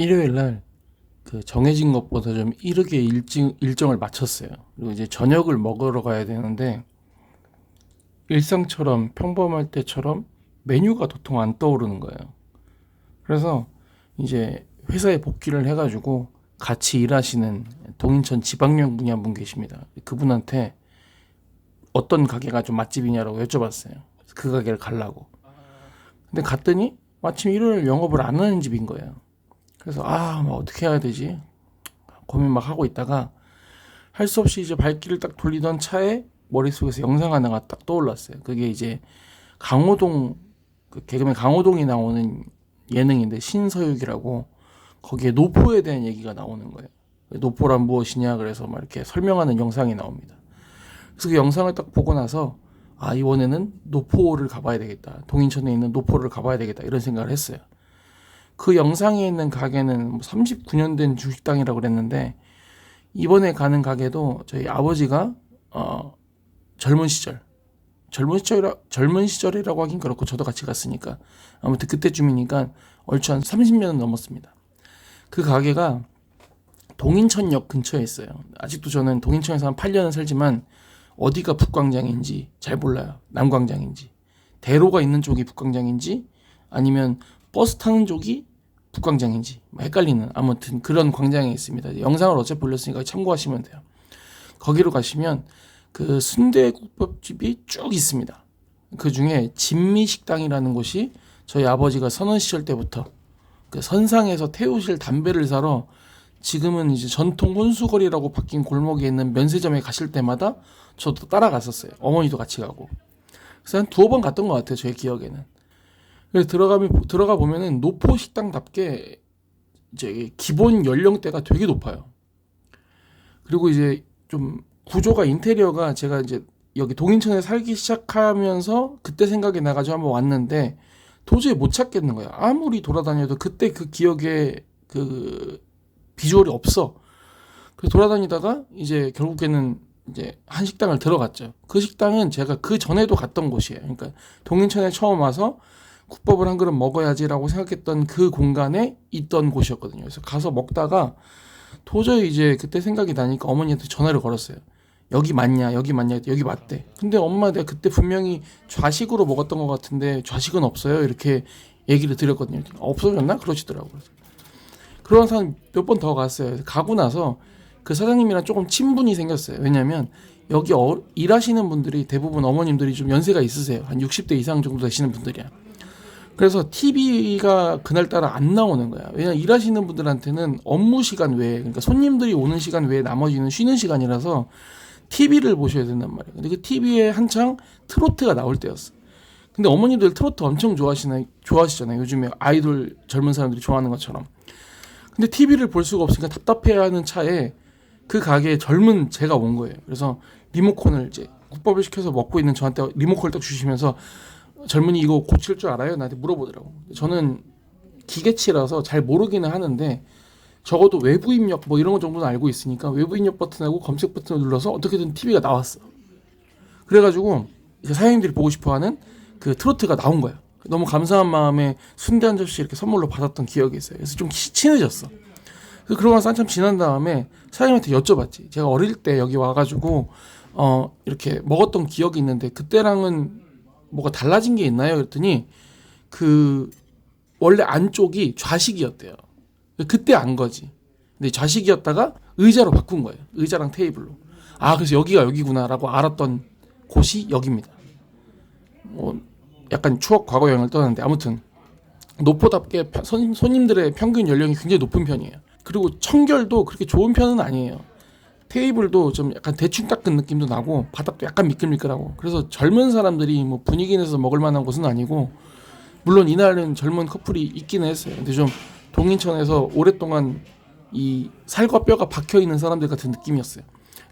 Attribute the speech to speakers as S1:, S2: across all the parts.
S1: 일요일 날 그 정해진 것보다 좀 이르게 일정, 일정을 마쳤어요. 그리고 이제 저녁을 먹으러 가야 되는데 일상처럼 평범할 때처럼 메뉴가 도통 안 떠오르는 거예요. 그래서 이제 회사에 복귀를 해가지고 같이 일하시는 동인천 지방령 분이 한 분 계십니다. 그분한테 어떤 가게가 좀 맛집이냐라고 여쭤봤어요. 그 가게를 가려고. 근데 갔더니 마침 일요일 영업을 안 하는 집인 거예요. 그래서 아, 뭐 어떻게 해야 되지? 고민 막 하고 있다가 할 수 없이 이제 발길을 딱 돌리던 차에 머릿속에서 영상 하나가 딱 떠올랐어요. 그게 이제 강호동 그 개그맨 강호동이 나오는 예능인데 신서유기라고 거기에 노포에 대한 얘기가 나오는 거예요. 노포란 무엇이냐 그래서 막 이렇게 설명하는 영상이 나옵니다. 그래서 그 영상을 딱 보고 나서 아 이번에는 노포를 가봐야 되겠다. 동인천에 있는 노포를 가봐야 되겠다 이런 생각을 했어요. 그 영상에 있는 가게는 39년 된 주식당이라고 그랬는데 이번에 가는 가게도 저희 아버지가 어 젊은 시절 젊은 시절 젊은 시절이라고 하긴 그렇고 저도 같이 갔으니까 아무튼 그때쯤이니까 얼추 한 30년은 넘었습니다. 그 가게가 동인천역 근처에 있어요. 아직도 저는 동인천에서 한 8년은 살지만 어디가 북광장인지 잘 몰라요. 남광장인지 대로가 있는 쪽이 북광장인지 아니면 버스 타는 쪽이 북광장인지 뭐 헷갈리는 아무튼 그런 광장에 있습니다. 영상을 어차피 올렸으니까 참고하시면 돼요. 거기로 가시면 그 순대국밥집이 쭉 있습니다. 그 중에 진미식당이라는 곳이 저희 아버지가 선원 시절 때부터 그 선상에서 태우실 담배를 사러 지금은 이제 전통 혼수거리라고 바뀐 골목에 있는 면세점에 가실 때마다 저도 따라갔었어요. 어머니도 같이 가고. 그래서 한 두어 번 갔던 것 같아요. 제 기억에는. 그래서 들어가면 들어가 보면은 노포 식당답게 이제 기본 연령대가 되게 높아요. 그리고 이제 좀 구조가 인테리어가 제가 이제 여기 동인천에 살기 시작하면서 그때 생각이 나가지고 한번 왔는데 도저히 못 찾겠는 거야. 아무리 돌아다녀도 그때 그 기억에 그 비주얼이 없어. 그래서 돌아다니다가 이제 결국에는 이제 한 식당을 들어갔죠. 그 식당은 제가 그 전에도 갔던 곳이에요. 그러니까 동인천에 처음 와서 국밥을 한 그릇 먹어야지라고 생각했던 그 공간에 있던 곳이었거든요. 그래서 가서 먹다가 도저히 이제 그때 생각이 나니까 어머니한테 전화를 걸었어요. 여기 맞냐? 여기 맞냐? 여기 맞대. 근데 엄마 내가 그때 분명히 좌식으로 먹었던 것 같은데 좌식은 없어요. 이렇게 얘기를 드렸거든요. 없어졌나? 그러시더라고요. 그런 사람 몇 번 더 갔어요. 가고 나서 그 사장님이랑 조금 친분이 생겼어요. 왜냐면 여기 어, 일하시는 분들이 대부분 어머님들이 좀 연세가 있으세요. 한 60대 이상 정도 되시는 분들이야. 그래서 TV가 그날따라 안 나오는 거야. 왜냐 일하시는 분들한테는 업무 시간 외에 그러니까 손님들이 오는 시간 외에 나머지는 쉬는 시간이라서 TV를 보셔야 된단 말이에요. 근데 그 TV에 한창 트로트가 나올 때였어. 근데 어머니들 트로트 엄청 좋아하시나 좋아하시잖아요. 요즘에 아이돌 젊은 사람들이 좋아하는 것처럼. 근데 TV를 볼 수가 없으니까 답답해하는 차에 그 가게에 젊은 제가 온 거예요. 그래서 리모컨을 이제 국밥을 시켜서 먹고 있는 저한테 리모컨을 딱 주시면서 젊은이 이거 고칠 줄 알아요? 나한테 물어보더라고. 저는 기계치라서 잘 모르기는 하는데 적어도 외부 입력 뭐 이런 거 정도는 알고 있으니까 외부 입력 버튼하고 검색 버튼을 눌러서 어떻게든 TV가 나왔어. 그래가지고 사장님들이 보고 싶어하는 그 트로트가 나온 거야. 너무 감사한 마음에 순대 한 접시 이렇게 선물로 받았던 기억이 있어요. 그래서 좀 치- 친해졌어. 그 그러고 나서 한참 지난 다음에 사장님한테 여쭤봤지. 제가 어릴 때 여기 와가지고 어 이렇게 먹었던 기억이 있는데 그때랑은 뭐가 달라진 게 있나요? 그랬더니 그 원래 안쪽이 좌식이었대요. 그때 안 거지. 근데 좌식이었다가 의자로 바꾼 거예요. 의자랑 테이블로. 아 그래서 여기가 여기구나라고 알았던 곳이 여기입니다. 뭐 약간 추억 과거 여행을 떠났는데 아무튼 노포답게 손님들의 평균 연령이 굉장히 높은 편이에요. 그리고 청결도 그렇게 좋은 편은 아니에요. 테이블도 좀 약간 대충 닦은 느낌도 나고 바닥도 약간 미끌미끌하고 그래서 젊은 사람들이 뭐 분위기 내서 먹을 만한 곳은 아니고 물론 이날은 젊은 커플이 있기는 했어요. 근데 좀 동인천에서 오랫동안 이 살과 뼈가 박혀 있는 사람들 같은 느낌이었어요.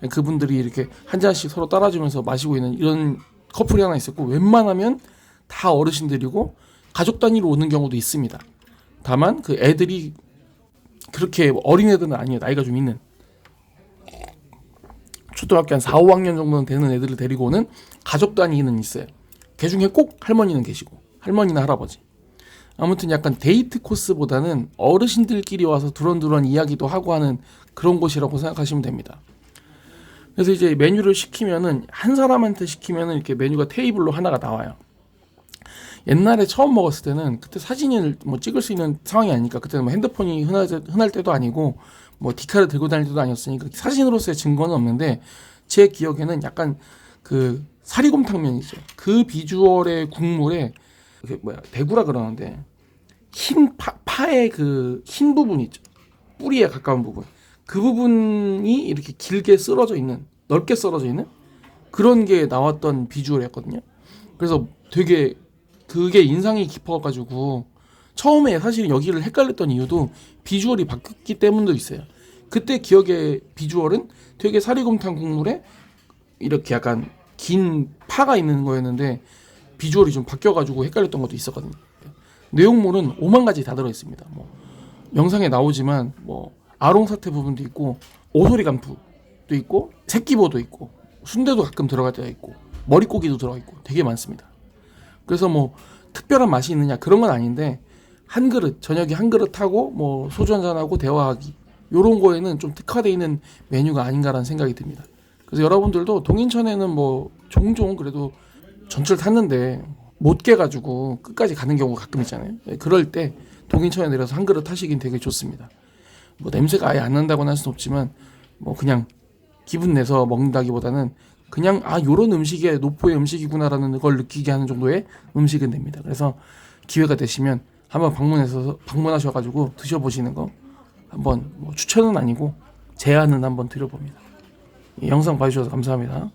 S1: 그분들이 이렇게 한 잔씩 서로 따라주면서 마시고 있는 이런 커플이 하나 있었고 웬만하면 다 어르신들이고 가족 단위로 오는 경우도 있습니다. 다만 그 애들이 그렇게 어린 애들은 아니에요. 나이가 좀 있는 초등학교 한 4, 5학년 정도는 되는 애들을 데리고 오는 가족 단위는 있어요. 그 중에 꼭 할머니는 계시고 할머니나 할아버지. 아무튼 약간 데이트 코스보다는 어르신들끼리 와서 두런두런 이야기도 하고 하는 그런 곳이라고 생각하시면 됩니다. 그래서 이제 메뉴를 시키면은 한 사람한테 시키면은 이렇게 메뉴가 테이블로 하나가 나와요. 옛날에 처음 먹었을 때는 그때 사진을 뭐 찍을 수 있는 상황이 아니니까 그때는 뭐 핸드폰이 흔할, 때- 흔할 때도 아니고 뭐 디카를 들고 다닐 때도 아니었으니까 사진으로서의 증거는 없는데 제 기억에는 약간 그 사리곰탕면이죠. 그 비주얼의 국물에 그 뭐야 대구라 그러는데 흰 파, 파의 그 흰 부분 있죠. 뿌리에 가까운 부분. 그 부분이 이렇게 길게 썰어져 있는 넓게 썰어져 있는 그런 게 나왔던 비주얼이었거든요. 그래서 되게 그게 인상이 깊어가지고 처음에 사실 여기를 헷갈렸던 이유도 비주얼이 바뀌었기 때문도 있어요. 그때 기억의 비주얼은 되게 사리곰탕 국물에 이렇게 약간 긴 파가 있는 거였는데 비주얼이 좀 바뀌어가지고 헷갈렸던 것도 있었거든요. 내용물은 5만 가지 다 들어 있습니다. 뭐 영상에 나오지만 뭐 아롱 사태 부분도 있고 오소리 간푸도 있고 새끼보도 있고 순대도 가끔 들어갈 때가 있고 머릿고기도 들어가 있고 되게 많습니다. 그래서 뭐 특별한 맛이 있느냐 그런 건 아닌데 한 그릇 저녁에 한 그릇 하고 뭐 소주 한 잔 하고 대화하기 요런 거에는 좀 특화되어 있는 메뉴가 아닌가라는 생각이 듭니다. 그래서 여러분들도 동인천에는 뭐 종종 그래도 전철 탔는데 못 깨가지고 끝까지 가는 경우가 가끔 있잖아요. 네, 그럴 때 동인천에 내려서 한 그릇 하시긴 되게 좋습니다. 뭐 냄새가 아예 안 난다고는 할 수는 없지만 뭐 그냥 기분 내서 먹는다기보다는 그냥 아 요런 음식이 노포의 음식이구나라는 걸 느끼게 하는 정도의 음식은 됩니다. 그래서 기회가 되시면 한번 방문해서 방문하셔가지고 드셔보시는 거 한번 뭐 추천은 아니고 제안은 한번 드려봅니다. 이 영상 봐주셔서 감사합니다.